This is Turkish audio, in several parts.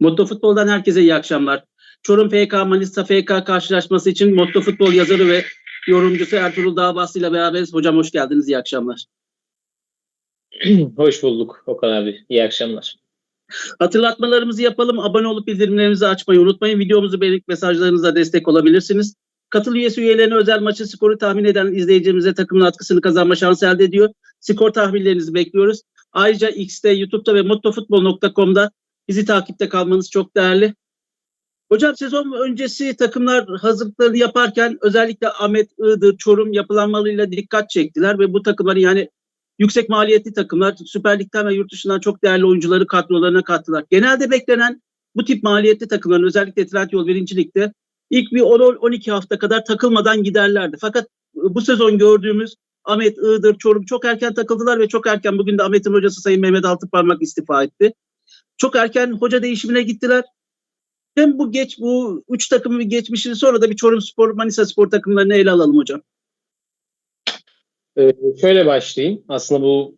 Motto Futbol'dan herkese iyi akşamlar. Çorum FK Manisa FK karşılaşması için Motto Futbol yazarı ve yorumcusu Ertuğrul Dağbaslı ile beraberiz. Hocam hoş geldiniz. İyi akşamlar. Hoş bulduk Okan abi. İyi akşamlar. Hatırlatmalarımızı yapalım. Abone olup bildirimlerinizi açmayı unutmayın. Videomuzu beğenip mesajlarınızla destek olabilirsiniz. Katıl üyesi üyelerine özel maçı skoru tahmin eden izleyicimize takımın atkısını kazanma şansı elde ediyor. Skor tahminlerinizi bekliyoruz. Ayrıca X'te, YouTube'da ve mottofutbol.com'da bizi takipte kalmanız çok değerli. Hocam sezon öncesi takımlar hazırlıklarını yaparken özellikle Ahmet Iğdır, Çorum yapılanmalarıyla dikkat çektiler ve bu takımları yani yüksek maliyetli takımlar Süper Lig'den ve yurt dışından çok değerli oyuncuları kadrolarına kattılar. Genelde beklenen bu tip maliyetli takımların özellikle Trendyol 1. Lig'de ilk bir 10-12 hafta kadar takılmadan giderlerdi. Fakat bu sezon gördüğümüz Ahmet Iğdır, Çorum çok erken takıldılar ve çok erken bugün de Ahmet'in hocası Sayın Mehmet Altıparmak istifa etti. Çok erken hoca değişimine gittiler. Hem bu geç bu üç takımın geçmişini sonra da bir Çorum Spor, Manisa Spor takımlarını ele alalım hocam. Ee, şöyle başlayayım. Aslında bu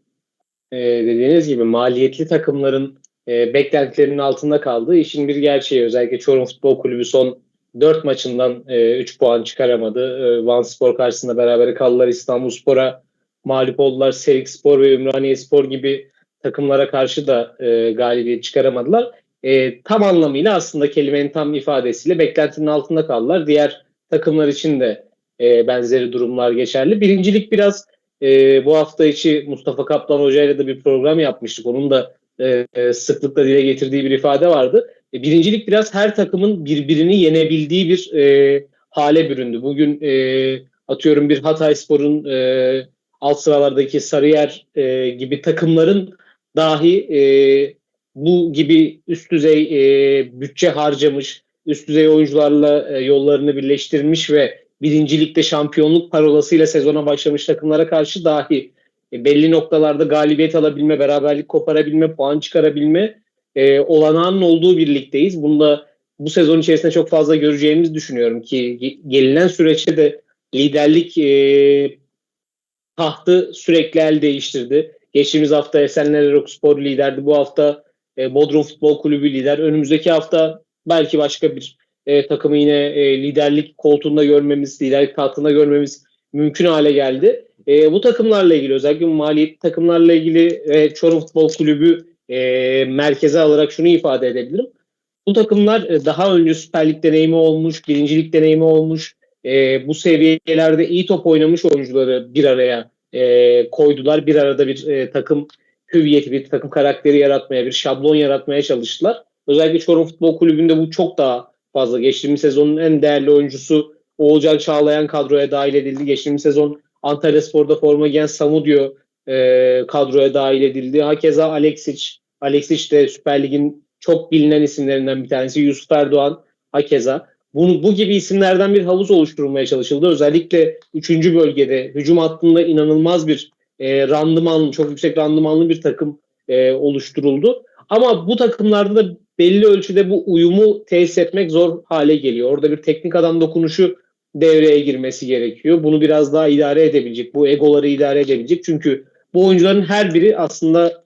e, dediğiniz gibi maliyetli takımların e, beklentilerinin altında kaldığı işin bir gerçeği. Özellikle Çorum Futbol Kulübü son 4 maçından e, 3 puan çıkaramadı. E, Van Spor karşısında beraber kaldılar. İstanbul Spor'a mağlup oldular. Serik Spor ve Ümraniye Spor gibi takımlara karşı da e, galibiyet çıkaramadılar. E, tam anlamıyla aslında kelimenin tam ifadesiyle beklentinin altında kaldılar. Diğer takımlar için de e, benzeri durumlar geçerli. Birincilik biraz e, bu hafta içi Mustafa Kaplan Hoca ile de bir program yapmıştık. Onun da e, e, sıklıkla dile getirdiği bir ifade vardı. E, birincilik biraz her takımın birbirini yenebildiği bir e, hale büründü. Bugün e, atıyorum bir Hatay Spor'un e, alt sıralardaki Sarıyer e, gibi takımların dahi e, bu gibi üst düzey e, bütçe harcamış, üst düzey oyuncularla e, yollarını birleştirmiş ve birincilikte şampiyonluk parolasıyla sezona başlamış takımlara karşı dahi e, belli noktalarda galibiyet alabilme, beraberlik koparabilme, puan çıkarabilme e, olanağının olduğu bir ligdeyiz. Bunda bu sezon içerisinde çok fazla göreceğimizi düşünüyorum ki gelinen süreçte de liderlik e, tahtı sürekli el değiştirdi. Geçtiğimiz hafta Esenler Erok Spor liderdi. Bu hafta e, Bodrum Futbol Kulübü lider. Önümüzdeki hafta belki başka bir e, takımı yine e, liderlik koltuğunda görmemiz, liderlik tahtında görmemiz mümkün hale geldi. E, bu takımlarla ilgili özellikle maliyetli takımlarla ilgili e, Çorum Futbol Kulübü e, merkeze alarak şunu ifade edebilirim. Bu takımlar e, daha önce Süper Lig deneyimi olmuş, birincilik deneyimi olmuş, e, bu seviyelerde iyi top oynamış oyuncuları bir araya e, koydular. Bir arada bir e, takım hüviyeti, bir takım karakteri yaratmaya, bir şablon yaratmaya çalıştılar. Özellikle Çorum Futbol Kulübü'nde bu çok daha fazla. Geçtiğimiz sezonun en değerli oyuncusu Oğulcan Çağlayan kadroya dahil edildi. Geçtiğimiz sezon Antalya Spor'da forma giyen Samudio e, kadroya dahil edildi. Hakeza Alexic. Alexic de Süper Lig'in çok bilinen isimlerinden bir tanesi. Yusuf Erdoğan hakeza. Bu, bu gibi isimlerden bir havuz oluşturulmaya çalışıldı. Özellikle 3. bölgede hücum hattında inanılmaz bir e, randımanlı, çok yüksek randımanlı bir takım e, oluşturuldu. Ama bu takımlarda da belli ölçüde bu uyumu tesis etmek zor hale geliyor. Orada bir teknik adam dokunuşu devreye girmesi gerekiyor. Bunu biraz daha idare edebilecek, bu egoları idare edebilecek. Çünkü bu oyuncuların her biri aslında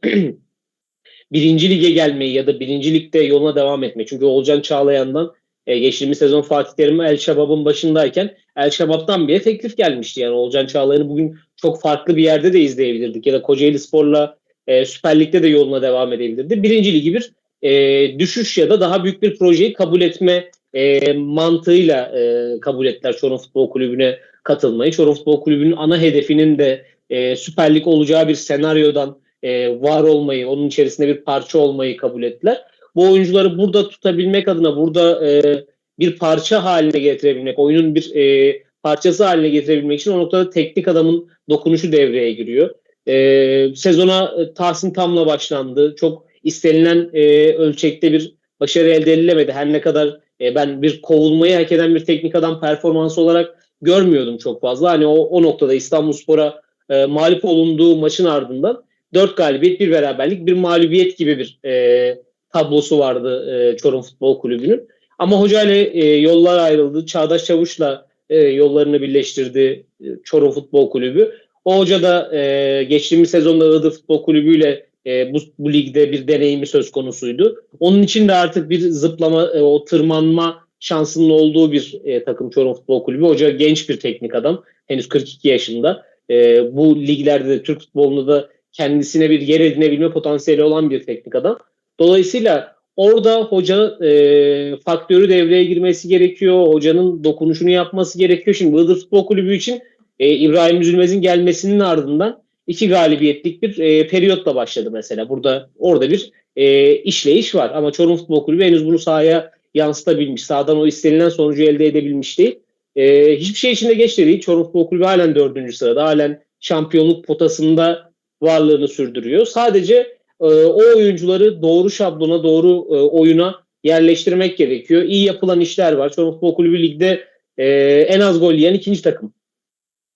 birinci lige gelmeyi ya da birinci ligde yoluna devam etmeyi. Çünkü Olcan Çağlayan'dan e, geçtiğimiz sezon Fatih Terim El Şabab'ın başındayken El Şabab'dan bir teklif gelmişti. Yani Olcan Çağlayan'ı bugün çok farklı bir yerde de izleyebilirdik. Ya da Kocaeli Spor'la e, Süper Lig'de de yoluna devam edebilirdi. Birinci ligi bir e, düşüş ya da daha büyük bir projeyi kabul etme e, mantığıyla e, kabul ettiler Çorum Futbol Kulübü'ne katılmayı. Çorum Futbol Kulübü'nün ana hedefinin de e, Süper Lig olacağı bir senaryodan e, var olmayı, onun içerisinde bir parça olmayı kabul ettiler. Bu oyuncuları burada tutabilmek adına, burada e, bir parça haline getirebilmek, oyunun bir e, parçası haline getirebilmek için o noktada teknik adamın dokunuşu devreye giriyor. E, sezona e, Tahsin Tam'la başlandı. Çok istenilen e, ölçekte bir başarı elde edilemedi. Her ne kadar e, ben bir kovulmayı hak eden bir teknik adam performansı olarak görmüyordum çok fazla. Hani o, o noktada İstanbulspor'a e, mağlup olunduğu maçın ardından 4 galibiyet, bir beraberlik, bir mağlubiyet gibi bir e, tablosu vardı e, Çorum Futbol Kulübü'nün. Ama hocayla e, yollar ayrıldı. Çağdaş Çavuş'la e, yollarını birleştirdi e, Çorum Futbol Kulübü. O hoca da e, geçtiğimiz sezonda Iğdır Futbol Kulübü ile e, bu, bu ligde bir deneyimi söz konusuydu. Onun için de artık bir zıplama, e, o tırmanma şansının olduğu bir e, takım Çorum Futbol Kulübü. Hoca genç bir teknik adam. Henüz 42 yaşında. E, bu liglerde de Türk futbolunda da kendisine bir yer edinebilme potansiyeli olan bir teknik adam. Dolayısıyla orada hoca e, faktörü devreye girmesi gerekiyor. Hocanın dokunuşunu yapması gerekiyor. Şimdi Iğdır Futbol Kulübü için e, İbrahim Üzülmez'in gelmesinin ardından iki galibiyetlik bir e, periyotla başladı mesela. Burada orada bir e, işleyiş var ama Çorum Futbol Kulübü henüz bunu sahaya yansıtabilmiş. Sahadan o istenilen sonucu elde edebilmiş değil. E, hiçbir şey içinde geç de değil. Çorum Futbol Kulübü halen dördüncü sırada. Halen şampiyonluk potasında varlığını sürdürüyor. Sadece e, o oyuncuları doğru şablona, doğru e, oyuna yerleştirmek gerekiyor. İyi yapılan işler var. Çorum Futbol Kulübü ligde e, en az gol yiyen ikinci takım.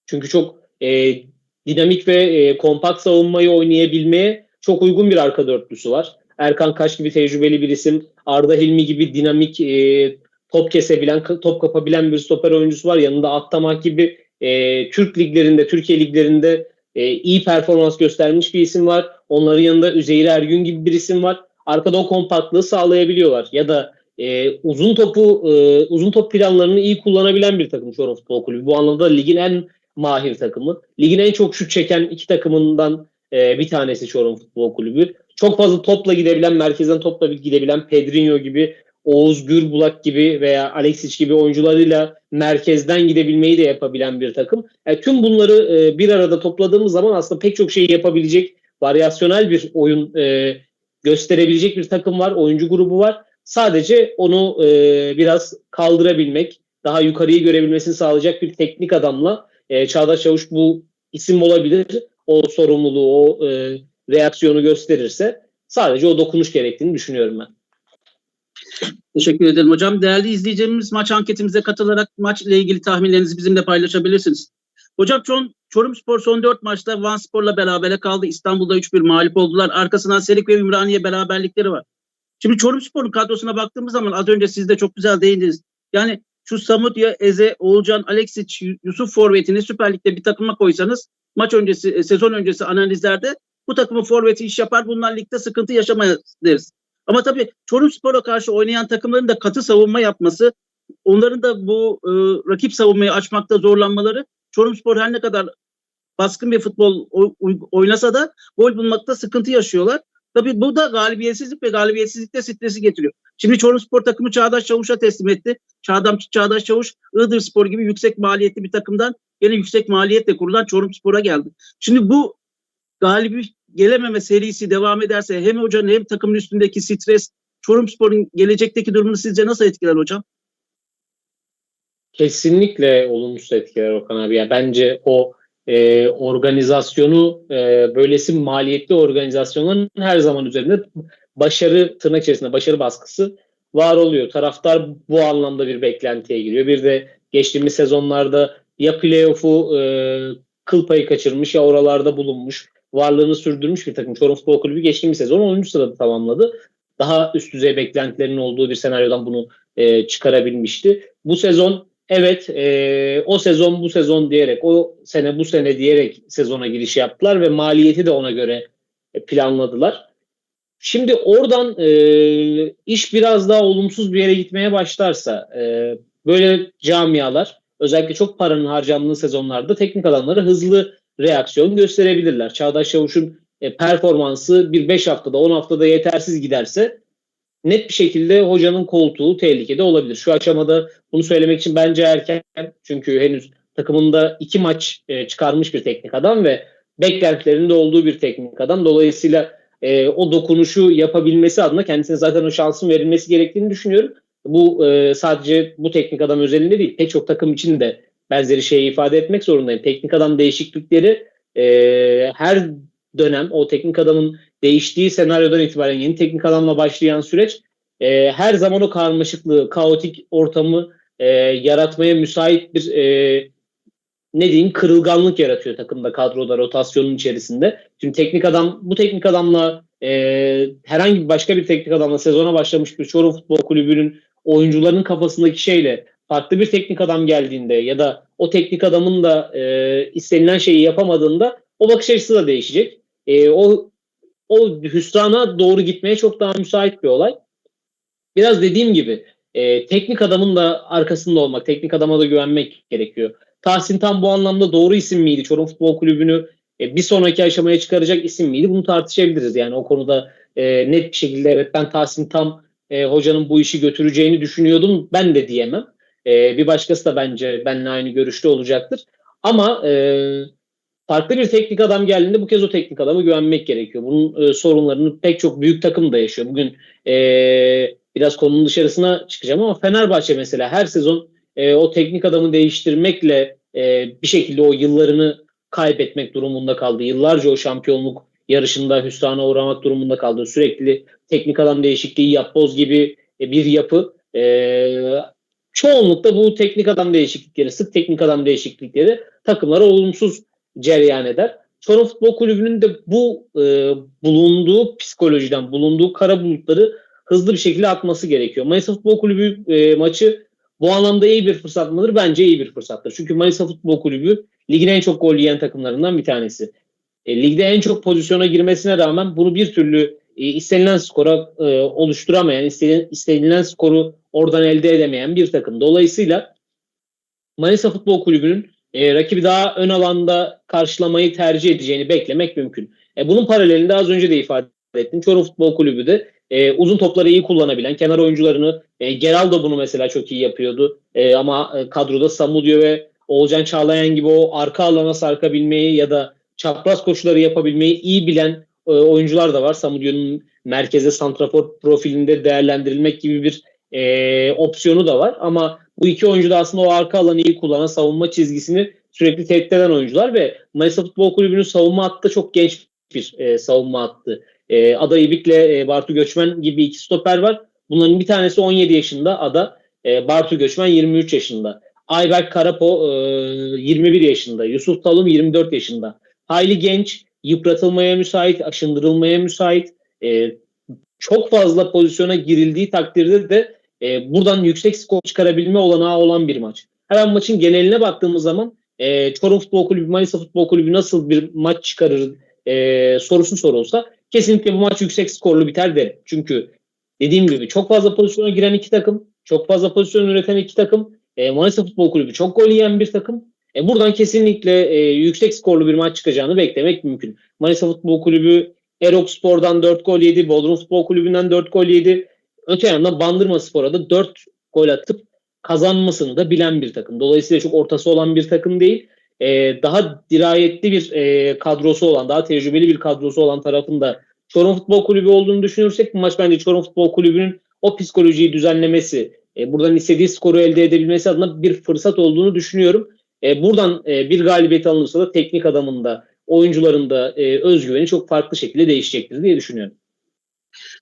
Çünkü çok e, dinamik ve e, kompakt savunmayı oynayabilmeye çok uygun bir arka dörtlüsü var. Erkan Kaş gibi tecrübeli bir isim. Arda Hilmi gibi dinamik e, top kesebilen, top kapabilen bir stoper oyuncusu var. Yanında Attamak gibi e, Türk liglerinde, Türkiye liglerinde e, iyi performans göstermiş bir isim var. Onların yanında Üzeyir Ergün gibi bir isim var. Arkada o kompaktlığı sağlayabiliyorlar. Ya da e, uzun topu e, uzun top planlarını iyi kullanabilen bir takım Çorum Futbol Kulübü. Bu anlamda ligin en mahir takımı. Ligin en çok şut çeken iki takımından e, bir tanesi Çorum Futbol Kulübü. Çok fazla topla gidebilen, merkezden topla gidebilen Pedrinho gibi, Oğuz Gürbulak gibi veya Alexic gibi oyuncularıyla merkezden gidebilmeyi de yapabilen bir takım. Yani tüm bunları e, bir arada topladığımız zaman aslında pek çok şeyi yapabilecek varyasyonel bir oyun e, gösterebilecek bir takım var, oyuncu grubu var. Sadece onu e, biraz kaldırabilmek, daha yukarıyı görebilmesini sağlayacak bir teknik adamla e, Çağdaş Çavuş bu isim olabilir. O sorumluluğu, o e, reaksiyonu gösterirse sadece o dokunuş gerektiğini düşünüyorum ben. Teşekkür ederim hocam. Değerli izleyicilerimiz maç anketimize katılarak maçla ilgili tahminlerinizi bizimle paylaşabilirsiniz. Hocam Çorum, Çorum Spor son 4 maçta Van Spor'la berabere kaldı. İstanbul'da 3-1 mağlup oldular. Arkasından Serik ve Ümraniye beraberlikleri var. Şimdi Çorum Spor'un kadrosuna baktığımız zaman az önce siz de çok güzel değindiniz. Yani şu Samutya, Eze, Oğulcan, Alexic, Yusuf Forvet'ini Süper Lig'de bir takıma koysanız maç öncesi, e, sezon öncesi analizlerde bu takımın forveti iş yapar. Bunlar ligde sıkıntı yaşamayız deriz. Ama tabii Çorum Spor'a karşı oynayan takımların da katı savunma yapması, onların da bu e, rakip savunmayı açmakta zorlanmaları Çorum Spor her ne kadar baskın bir futbol oynasa da gol bulmakta sıkıntı yaşıyorlar. Tabii bu da galibiyetsizlik ve galibiyetsizlikte stresi getiriyor. Şimdi Çorum Spor takımı Çağdaş Çavuş'a teslim etti. Çağdam, Çağdaş Çavuş, Iğdır Spor gibi yüksek maliyetli bir takımdan yine yüksek maliyetle kurulan Çorum Spor'a geldi. Şimdi bu galibi gelememe serisi devam ederse hem hocanın hem takımın üstündeki stres Çorum Spor'un gelecekteki durumunu sizce nasıl etkiler hocam? Kesinlikle olumsuz etkiler Okan abi. Ya bence o e, organizasyonu e, böylesi maliyetli organizasyonların her zaman üzerinde başarı tırnak içerisinde başarı baskısı var oluyor. Taraftar bu anlamda bir beklentiye giriyor. Bir de geçtiğimiz sezonlarda ya playoff'u e, kıl payı kaçırmış ya oralarda bulunmuş. Varlığını sürdürmüş bir takım. Çorum Futbol Kulübü geçtiğimiz sezon 10. sırada tamamladı. Daha üst düzey beklentilerinin olduğu bir senaryodan bunu e, çıkarabilmişti. Bu sezon evet e, o sezon bu sezon diyerek o sene bu sene diyerek sezona giriş yaptılar ve maliyeti de ona göre e, planladılar. Şimdi oradan e, iş biraz daha olumsuz bir yere gitmeye başlarsa e, böyle camialar özellikle çok paranın harcandığı sezonlarda teknik adamları hızlı reaksiyon gösterebilirler. Çağdaş Çavuş'un e, performansı bir 5 haftada 10 haftada yetersiz giderse net bir şekilde hocanın koltuğu tehlikede olabilir. Şu aşamada bunu söylemek için bence erken çünkü henüz takımında iki maç e, çıkarmış bir teknik adam ve beklentilerinde olduğu bir teknik adam. Dolayısıyla e, o dokunuşu yapabilmesi adına kendisine zaten o şansın verilmesi gerektiğini düşünüyorum. Bu e, sadece bu teknik adam özelinde değil pek çok takım için de benzeri şeyi ifade etmek zorundayım. Teknik adam değişiklikleri e, her dönem o teknik adamın değiştiği senaryodan itibaren yeni teknik adamla başlayan süreç e, her zaman o karmaşıklığı, kaotik ortamı e, yaratmaya müsait bir e, ne diyeyim kırılganlık yaratıyor takımda kadroda rotasyonun içerisinde. Şimdi teknik adam bu teknik adamla e, herhangi bir başka bir teknik adamla sezona başlamış bir Çorum Futbol Kulübü'nün oyuncuların kafasındaki şeyle farklı bir teknik adam geldiğinde ya da o teknik adamın da e, istenilen şeyi yapamadığında o bakış açısı da değişecek. E, o o hüsrana doğru gitmeye çok daha müsait bir olay. Biraz dediğim gibi e, teknik adamın da arkasında olmak, teknik adama da güvenmek gerekiyor. Tahsin Tam bu anlamda doğru isim miydi? Çorum Futbol Kulübü'nü e, bir sonraki aşamaya çıkaracak isim miydi? Bunu tartışabiliriz. Yani o konuda e, net bir şekilde evet ben Tahsin Tam e, hocanın bu işi götüreceğini düşünüyordum. Ben de diyemem. E, bir başkası da bence benimle aynı görüşte olacaktır. Ama e, farklı bir teknik adam geldiğinde bu kez o teknik adama güvenmek gerekiyor. Bunun e, sorunlarını pek çok büyük takım da yaşıyor. Bugün e, biraz konunun dışarısına çıkacağım ama Fenerbahçe mesela her sezon e, o teknik adamı değiştirmekle e, bir şekilde o yıllarını kaybetmek durumunda kaldı. Yıllarca o şampiyonluk yarışında hüsrana uğramak durumunda kaldı. Sürekli teknik adam değişikliği yapboz gibi e, bir yapı. E, çoğunlukla bu teknik adam değişiklikleri, sık teknik adam değişiklikleri takımlara olumsuz cereyan eder. Çorum Futbol Kulübü'nün de bu e, bulunduğu psikolojiden, bulunduğu kara bulutları hızlı bir şekilde atması gerekiyor. Manisa Futbol Kulübü e, maçı bu anlamda iyi bir fırsat mıdır? Bence iyi bir fırsattır. Çünkü Manisa Futbol Kulübü ligin en çok gol yiyen takımlarından bir tanesi. E, ligde en çok pozisyona girmesine rağmen bunu bir türlü e, istenilen skora e, oluşturamayan, istenilen, istenilen skoru oradan elde edemeyen bir takım. Dolayısıyla Manisa Futbol Kulübü'nün e, rakibi daha ön alanda karşılamayı tercih edeceğini beklemek mümkün. E, bunun paralelinde az önce de ifade ettim. Çorum Futbol Kulübü de e, uzun topları iyi kullanabilen, kenar oyuncularını e, Geral da bunu mesela çok iyi yapıyordu. E, ama e, kadroda Samudio ve Oğulcan Çağlayan gibi o arka alana sarkabilmeyi ya da çapraz koşuları yapabilmeyi iyi bilen e, oyuncular da var. Samudio'nun merkeze santrafor profilinde değerlendirilmek gibi bir e, opsiyonu da var. Ama bu iki oyuncu da aslında o arka alanı iyi kullanan savunma çizgisini sürekli tehdit eden oyuncular ve Manisa Futbol Kulübü'nün savunma hattı çok genç bir e, savunma hattı. E, Ada İbik'le e, Bartu Göçmen gibi iki stoper var. Bunların bir tanesi 17 yaşında Ada. E, Bartu Göçmen 23 yaşında. Ayberk Karapo e, 21 yaşında. Yusuf Talum 24 yaşında. Hayli genç, yıpratılmaya müsait, aşındırılmaya müsait. E, çok fazla pozisyona girildiği takdirde de e, buradan yüksek skor çıkarabilme olanağı olan bir maç. Hemen maçın geneline baktığımız zaman e, Çorum Futbol Kulübü, Manisa Futbol Kulübü nasıl bir maç çıkarır e, sorusu sorulsa kesinlikle bu maç yüksek skorlu biter derim. Çünkü dediğim gibi çok fazla pozisyona giren iki takım, çok fazla pozisyon üreten iki takım. E, Manisa Futbol Kulübü çok gol yiyen bir takım. E, buradan kesinlikle e, yüksek skorlu bir maç çıkacağını beklemek mümkün. Manisa Futbol Kulübü Erok Spor'dan 4 gol yedi. Bodrum Futbol Kulübü'nden 4 gol yedi. Öte yandan Bandırma Spor'a da 4 gol atıp kazanmasını da bilen bir takım. Dolayısıyla çok ortası olan bir takım değil. Ee, daha dirayetli bir e, kadrosu olan, daha tecrübeli bir kadrosu olan tarafında Çorum Futbol Kulübü olduğunu düşünürsek bu maç bence Çorum Futbol Kulübü'nün o psikolojiyi düzenlemesi, e, buradan istediği skoru elde edebilmesi adına bir fırsat olduğunu düşünüyorum. E, buradan e, bir galibiyet alınırsa da teknik adamın da oyuncuların da e, özgüveni çok farklı şekilde değişecektir diye düşünüyorum.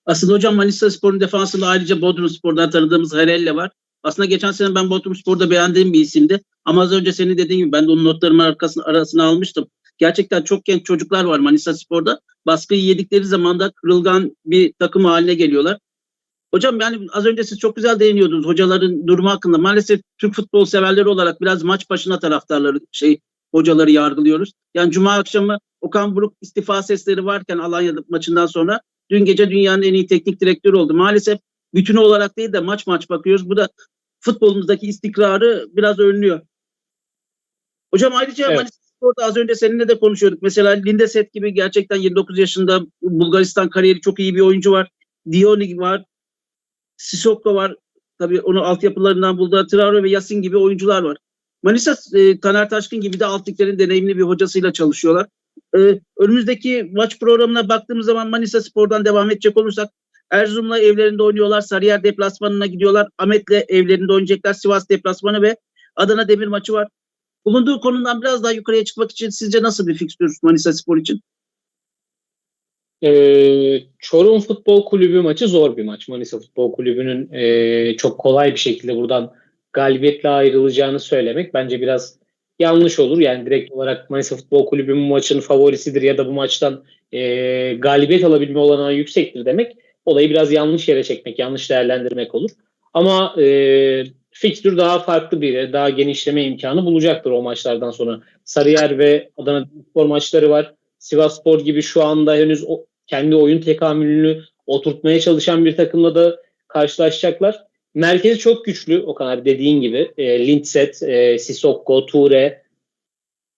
Aslında hocam Manisa Spor'un defansında ayrıca Bodrum Spor'dan tanıdığımız Herelle var. Aslında geçen sene ben Bodrum Spor'da beğendiğim bir isimdi. Ama az önce senin dediğin gibi ben de onun notlarımı arkasına, arasına almıştım. Gerçekten çok genç çocuklar var Manisa Spor'da. Baskıyı yedikleri zaman da kırılgan bir takım haline geliyorlar. Hocam yani az önce siz çok güzel değiniyordunuz hocaların durumu hakkında. Maalesef Türk futbol severleri olarak biraz maç başına taraftarları şey hocaları yargılıyoruz. Yani cuma akşamı Okan Buruk istifa sesleri varken Alanya maçından sonra dün gece dünyanın en iyi teknik direktörü oldu. Maalesef bütünü olarak değil de maç maç bakıyoruz. Bu da futbolumuzdaki istikrarı biraz önlüyor. Hocam ayrıca Evet. Manisa Spor'da az önce seninle de konuşuyorduk. Mesela Lindeset gibi gerçekten 29 yaşında Bulgaristan kariyeri çok iyi bir oyuncu var. Dioni var. Sissoko var. Tabii onu altyapılarından bulduğu Traore ve Yasin gibi oyuncular var. Manisa e, Taner Taşkın gibi de alt liglerin deneyimli bir hocasıyla çalışıyorlar. E, önümüzdeki maç programına baktığımız zaman Manisa Spor'dan devam edecek olursak Erzurum'la evlerinde oynuyorlar. Sarıyer deplasmanına gidiyorlar. Ahmet'le evlerinde oynayacaklar. Sivas deplasmanı ve Adana Demir maçı var. Bulunduğu konumdan biraz daha yukarıya çıkmak için sizce nasıl bir fikstür Manisa Spor için? Ee, Çorum Futbol Kulübü maçı zor bir maç. Manisa Futbol Kulübü'nün e, çok kolay bir şekilde buradan galibiyetle ayrılacağını söylemek bence biraz yanlış olur. Yani direkt olarak Manisa Futbol Kulübü bu maçın favorisidir ya da bu maçtan e, galibiyet alabilme olanağı yüksektir demek olayı biraz yanlış yere çekmek, yanlış değerlendirmek olur. Ama e, fikstür daha farklı bir yere, daha genişleme imkanı bulacaktır o maçlardan sonra. Sarıyer ve Adana Spor maçları var. Sivas Spor gibi şu anda henüz o kendi oyun tekamülünü oturtmaya çalışan bir takımla da karşılaşacaklar. Merkezi çok güçlü Okan abi dediğin gibi. E, Lindset, e, Sissoko, Ture,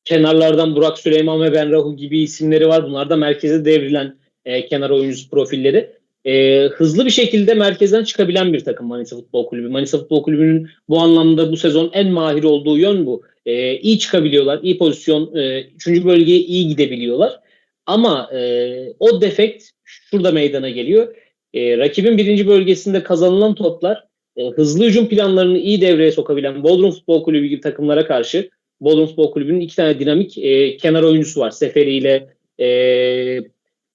kenarlardan Burak Süleyman ve Ben Rahu gibi isimleri var. Bunlar da merkeze devrilen e, kenar oyuncusu profilleri. E, hızlı bir şekilde merkezden çıkabilen bir takım Manisa Futbol Kulübü. Manisa Futbol Kulübü'nün bu anlamda bu sezon en mahir olduğu yön bu. E, iyi çıkabiliyorlar, iyi pozisyon, e, üçüncü bölgeye iyi gidebiliyorlar. Ama e, o defekt şurada meydana geliyor. E, rakibin birinci bölgesinde kazanılan toplar e, hızlı hücum planlarını iyi devreye sokabilen Bodrum Futbol Kulübü gibi takımlara karşı Bodrum Futbol Kulübü'nün iki tane dinamik e, kenar oyuncusu var. Seferi ile e,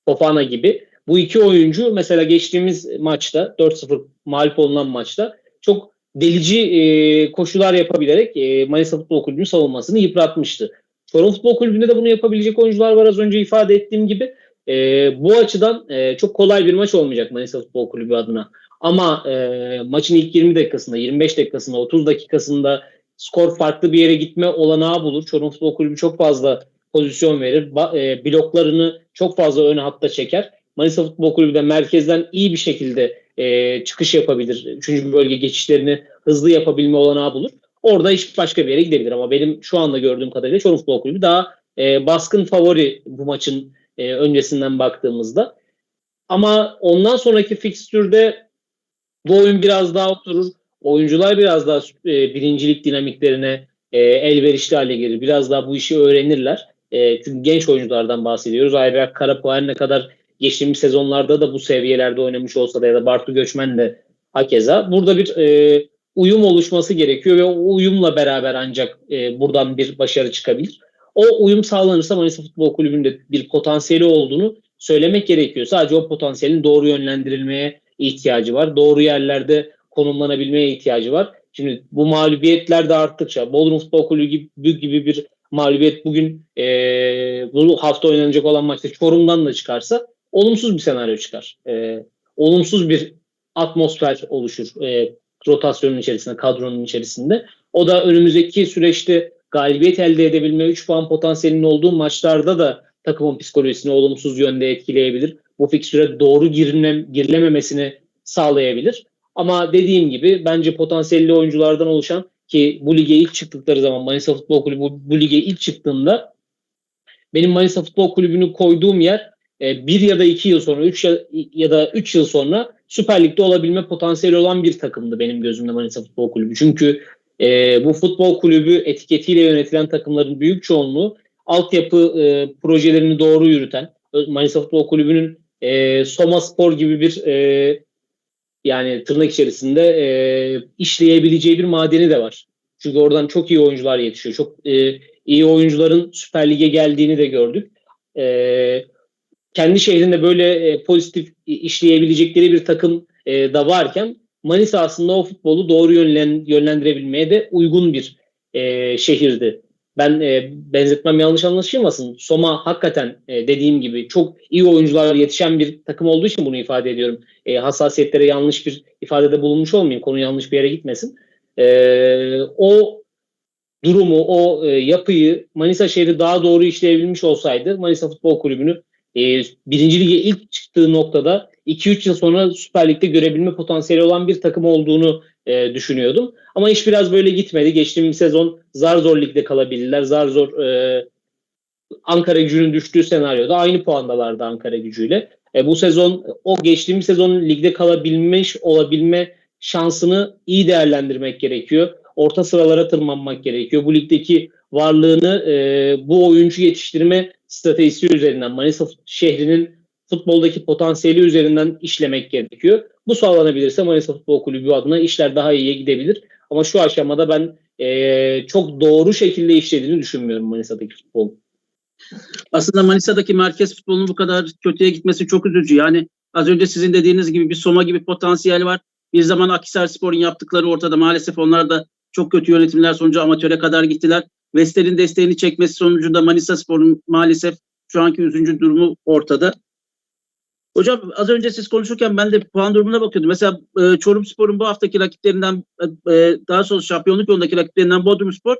Fofana gibi. Bu iki oyuncu mesela geçtiğimiz maçta 4-0 mağlup olunan maçta çok delici e, koşular yapabilerek e, Manisa Futbol Kulübü'nün savunmasını yıpratmıştı. Çorum Futbol Kulübü'nde de bunu yapabilecek oyuncular var az önce ifade ettiğim gibi. E, bu açıdan e, çok kolay bir maç olmayacak Manisa Futbol Kulübü adına. Ama e, maçın ilk 20 dakikasında, 25 dakikasında, 30 dakikasında skor farklı bir yere gitme olanağı bulur. Çorum Futbol Kulübü çok fazla pozisyon verir. Ba- e, bloklarını çok fazla ön hatta çeker. Manisa Futbol Kulübü de merkezden iyi bir şekilde e, çıkış yapabilir. Üçüncü bölge geçişlerini hızlı yapabilme olanağı bulur. Orada hiç başka bir yere gidebilir. Ama benim şu anda gördüğüm kadarıyla Çorum Futbol Kulübü daha e, baskın favori bu maçın e, öncesinden baktığımızda. Ama ondan sonraki fikstürde bu oyun biraz daha oturur. Oyuncular biraz daha e, birincilik dinamiklerine e, elverişli hale gelir. Biraz daha bu işi öğrenirler. E, çünkü genç oyunculardan bahsediyoruz. Ayberk Karapuan ne kadar geçtiğimiz sezonlarda da bu seviyelerde oynamış olsa da ya da Bartu Göçmen de hakeza. Burada bir e, uyum oluşması gerekiyor ve o uyumla beraber ancak e, buradan bir başarı çıkabilir. O uyum sağlanırsa Manisa Futbol Kulübü'nde bir potansiyeli olduğunu söylemek gerekiyor. Sadece o potansiyelin doğru yönlendirilmeye ihtiyacı var. Doğru yerlerde konumlanabilmeye ihtiyacı var. Şimdi bu mağlubiyetler de arttıkça Bodrum Futbol Kulübü gibi, gibi bir mağlubiyet bugün e, bu hafta oynanacak olan maçta Çorum'dan da çıkarsa olumsuz bir senaryo çıkar. E, olumsuz bir atmosfer oluşur e, rotasyonun içerisinde, kadronun içerisinde. O da önümüzdeki süreçte galibiyet elde edebilme, 3 puan potansiyelinin olduğu maçlarda da takımın psikolojisini olumsuz yönde etkileyebilir. Bu fikstüre doğru girilme, girilememesini sağlayabilir. Ama dediğim gibi bence potansiyelli oyunculardan oluşan ki bu lige ilk çıktıkları zaman Manisa Futbol Kulübü bu, bu lige ilk çıktığında benim Manisa Futbol Kulübü'nü koyduğum yer e, bir ya da iki yıl sonra, üç ya, ya da üç yıl sonra Süper Lig'de olabilme potansiyeli olan bir takımdı benim gözümde Manisa Futbol Kulübü. Çünkü e, bu futbol kulübü etiketiyle yönetilen takımların büyük çoğunluğu altyapı e, projelerini doğru yürüten, Manisa Futbol Kulübü'nün e, Soma Spor gibi bir e, yani tırnak içerisinde e, işleyebileceği bir madeni de var. Çünkü oradan çok iyi oyuncular yetişiyor. Çok e, iyi oyuncuların Süper Lig'e geldiğini de gördük. E, kendi şehrinde böyle e, pozitif işleyebilecekleri bir takım e, da varken Manisa aslında o futbolu doğru yönlen, yönlendirebilmeye de uygun bir e, şehirdi. Ben e, benzetmem yanlış anlaşılmasın. Soma hakikaten e, dediğim gibi çok iyi oyuncular yetişen bir takım olduğu için bunu ifade ediyorum. E, hassasiyetlere yanlış bir ifadede bulunmuş olmayayım. Konu yanlış bir yere gitmesin. E, o durumu, o e, yapıyı Manisa şehri daha doğru işleyebilmiş olsaydı Manisa Futbol Kulübü'nü e, birinci lige ilk çıktığı noktada 2-3 yıl sonra Süper Lig'de görebilme potansiyeli olan bir takım olduğunu e, düşünüyordum. Ama iş biraz böyle gitmedi. Geçtiğimiz sezon zar zor ligde kalabilirler. Zar zor e, Ankara gücünün düştüğü senaryoda aynı puandalardı Ankara gücüyle. E, bu sezon o geçtiğimiz sezon ligde kalabilmiş olabilme şansını iyi değerlendirmek gerekiyor. Orta sıralara tırmanmak gerekiyor. Bu ligdeki varlığını e, bu oyuncu yetiştirme stratejisi üzerinden Manisa şehrinin futboldaki potansiyeli üzerinden işlemek gerekiyor. Bu sağlanabilirse Manisa Futbol Kulübü adına işler daha iyiye gidebilir. Ama şu aşamada ben e, çok doğru şekilde işlediğini düşünmüyorum Manisa'daki futbol. Aslında Manisa'daki merkez futbolunun bu kadar kötüye gitmesi çok üzücü. Yani az önce sizin dediğiniz gibi bir Soma gibi potansiyel var. Bir zaman Akhisar Spor'un yaptıkları ortada. Maalesef onlar da çok kötü yönetimler sonucu amatöre kadar gittiler. Vestel'in desteğini çekmesi sonucunda Manisa Spor'un maalesef şu anki üzücü durumu ortada. Hocam az önce siz konuşurken ben de puan durumuna bakıyordum. Mesela e, Çorum Spor'un bu haftaki rakiplerinden e, daha sonra şampiyonluk yolundaki rakiplerinden Bodrum Spor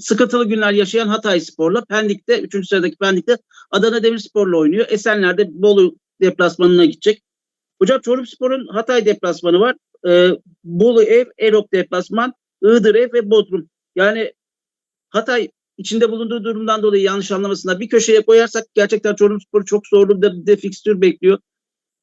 sıkıntılı günler yaşayan Hatay Spor'la Pendik'te 3. sıradaki Pendik'te Adana Demirspor'la oynuyor. Esenler'de Bolu deplasmanına gidecek. Hocam Çorumspor'un Hatay deplasmanı var. Ee, Bolu ev, Erok deplasman, Iğdır ev ve Bodrum. Yani Hatay içinde bulunduğu durumdan dolayı yanlış anlamasına bir köşeye koyarsak gerçekten Çorumspor çok zorlu bir de fikstür bekliyor.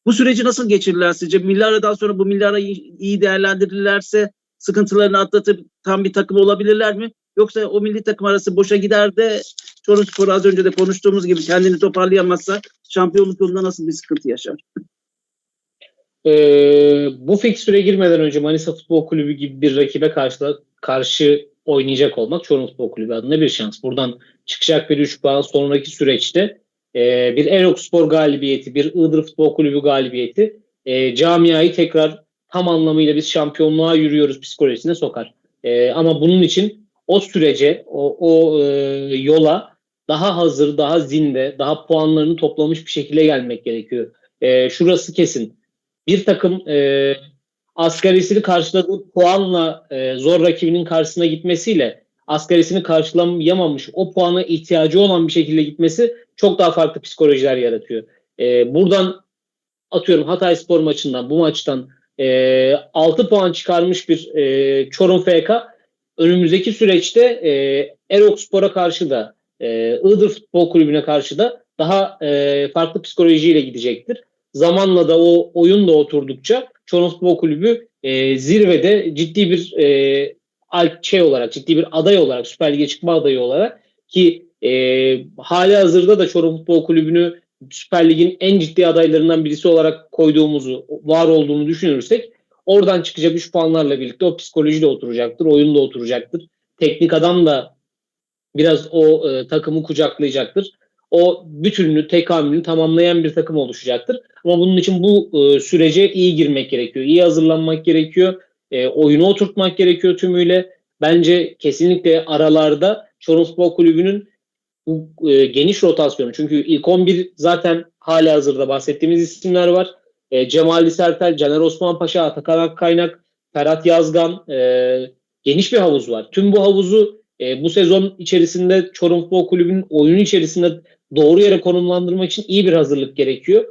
Bu süreci nasıl geçirirler sizce? Milli aradan sonra bu milli arayı iyi değerlendirirlerse sıkıntılarını atlatıp tam bir takım olabilirler mi? Yoksa o milli takım arası boşa gider de Çorumspor az önce de konuştuğumuz gibi kendini toparlayamazsa şampiyonluk yolunda nasıl bir sıkıntı yaşar? Ee, bu fikstüre girmeden önce Manisa Futbol Kulübü gibi bir rakibe karşı, karşı oynayacak olmak Çorum Futbol Kulübü adına bir şans. Buradan çıkacak bir 3 puan sonraki süreçte e, bir Erok Spor galibiyeti, bir Iğdır Futbol Kulübü galibiyeti e, camiayı tekrar tam anlamıyla biz şampiyonluğa yürüyoruz psikolojisine sokar. E, ama bunun için o sürece, o, o e, yola daha hazır, daha zinde, daha puanlarını toplamış bir şekilde gelmek gerekiyor. E, şurası kesin. Bir takım e, asgarisini karşıladığı puanla e, zor rakibinin karşısına gitmesiyle asgarisini karşılayamamış o puana ihtiyacı olan bir şekilde gitmesi çok daha farklı psikolojiler yaratıyor. E, buradan atıyorum Hatay Spor maçından bu maçtan e, 6 puan çıkarmış bir e, Çorum FK önümüzdeki süreçte e, Erok Spor'a karşı da e, Iğdır Futbol Kulübü'ne karşı da daha e, farklı psikolojiyle gidecektir. Zamanla da o oyun da oturdukça Çorum Futbol Kulübü e, zirvede ciddi bir e, şey olarak, ciddi bir aday olarak, Süper Lig'e çıkma adayı olarak ki e, hali hazırda da Çorum Futbol Kulübü'nü Süper Lig'in en ciddi adaylarından birisi olarak koyduğumuzu, var olduğunu düşünürsek oradan çıkacak 3 puanlarla birlikte o psikoloji de oturacaktır, oyun da oturacaktır. Teknik adam da biraz o e, takımı kucaklayacaktır. O bütününü, tekamülünü tamamlayan bir takım oluşacaktır. Ama bunun için bu e, sürece iyi girmek gerekiyor. iyi hazırlanmak gerekiyor. E, oyunu oturtmak gerekiyor tümüyle. Bence kesinlikle aralarda Çorum Spor Kulübü'nün bu e, geniş rotasyonu. Çünkü ilk 11 zaten hala hazırda bahsettiğimiz isimler var. E, Cemali Sertel, Caner Osman Paşa, Atakan Akkaynak, Ferhat Yazgan e, geniş bir havuz var. Tüm bu havuzu e, bu sezon içerisinde Çorum Futbol Kulübü'nün oyunu içerisinde doğru yere konumlandırmak için iyi bir hazırlık gerekiyor.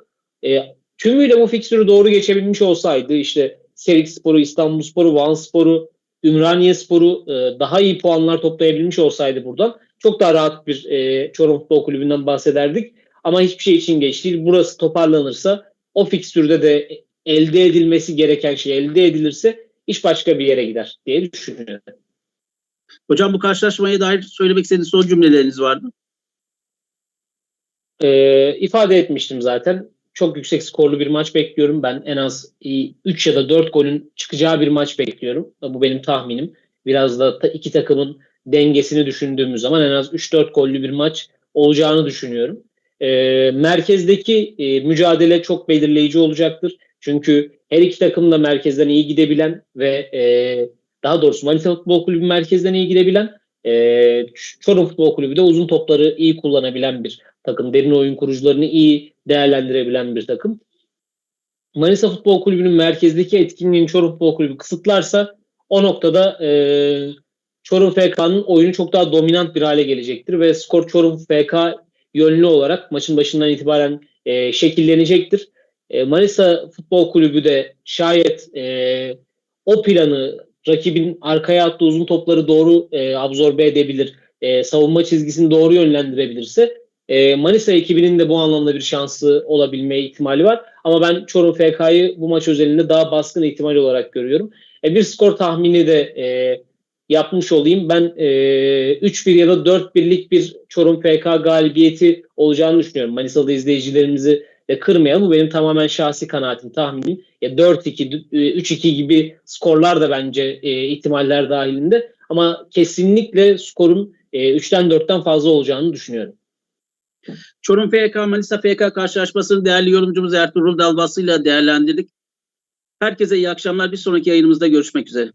E, tümüyle bu fikstürü doğru geçebilmiş olsaydı işte Serik Sporu, İstanbul Sporu, Van Sporu, Ümraniye Sporu e, daha iyi puanlar toplayabilmiş olsaydı buradan çok daha rahat bir e, Çorum Futbol Kulübü'nden bahsederdik. Ama hiçbir şey için geç değil. Burası toparlanırsa o fikstürde de elde edilmesi gereken şey elde edilirse iş başka bir yere gider diye düşünüyorum. Hocam bu karşılaşmaya dair söylemek istediğiniz son cümleleriniz vardı. E, ifade etmiştim zaten. Çok yüksek skorlu bir maç bekliyorum. Ben en az 3 ya da 4 golün çıkacağı bir maç bekliyorum. Bu benim tahminim. Biraz da iki takımın dengesini düşündüğümüz zaman en az 3-4 gollü bir maç olacağını düşünüyorum. E, merkezdeki e, mücadele çok belirleyici olacaktır. Çünkü her iki takım da merkezden iyi gidebilen ve e, daha doğrusu Manisa Futbol Kulübü merkezden iyi gidebilen e, Çorum Futbol Kulübü de uzun topları iyi kullanabilen bir takım. Derin oyun kurucularını iyi değerlendirebilen bir takım. Manisa Futbol Kulübü'nün merkezdeki etkinliğini Çorum Futbol Kulübü kısıtlarsa o noktada e, Çorum FK'nın oyunu çok daha dominant bir hale gelecektir ve skor Çorum FK yönlü olarak maçın başından itibaren e, şekillenecektir. E, Manisa Futbol Kulübü de şayet e, o planı rakibin arkaya attığı uzun topları doğru e, absorbe edebilir, e, savunma çizgisini doğru yönlendirebilirse e, Manisa ekibinin de bu anlamda bir şansı olabilme ihtimali var. Ama ben Çorum FK'yı bu maç özelinde daha baskın ihtimal olarak görüyorum. E, bir skor tahmini de e, yapmış olayım. Ben e, 3-1 ya da 4-1'lik bir Çorum FK galibiyeti olacağını düşünüyorum. Manisa'da izleyicilerimizi de kırmayalım. Bu benim tamamen şahsi kanaatim, tahminim. Ya 4-2, 3-2 gibi skorlar da bence e, ihtimaller dahilinde. Ama kesinlikle skorun e, 3'ten 4'ten fazla olacağını düşünüyorum. Çorum FK, Manisa FK karşılaşmasını değerli yorumcumuz Ertuğrul Dalbası ile değerlendirdik. Herkese iyi akşamlar. Bir sonraki yayınımızda görüşmek üzere.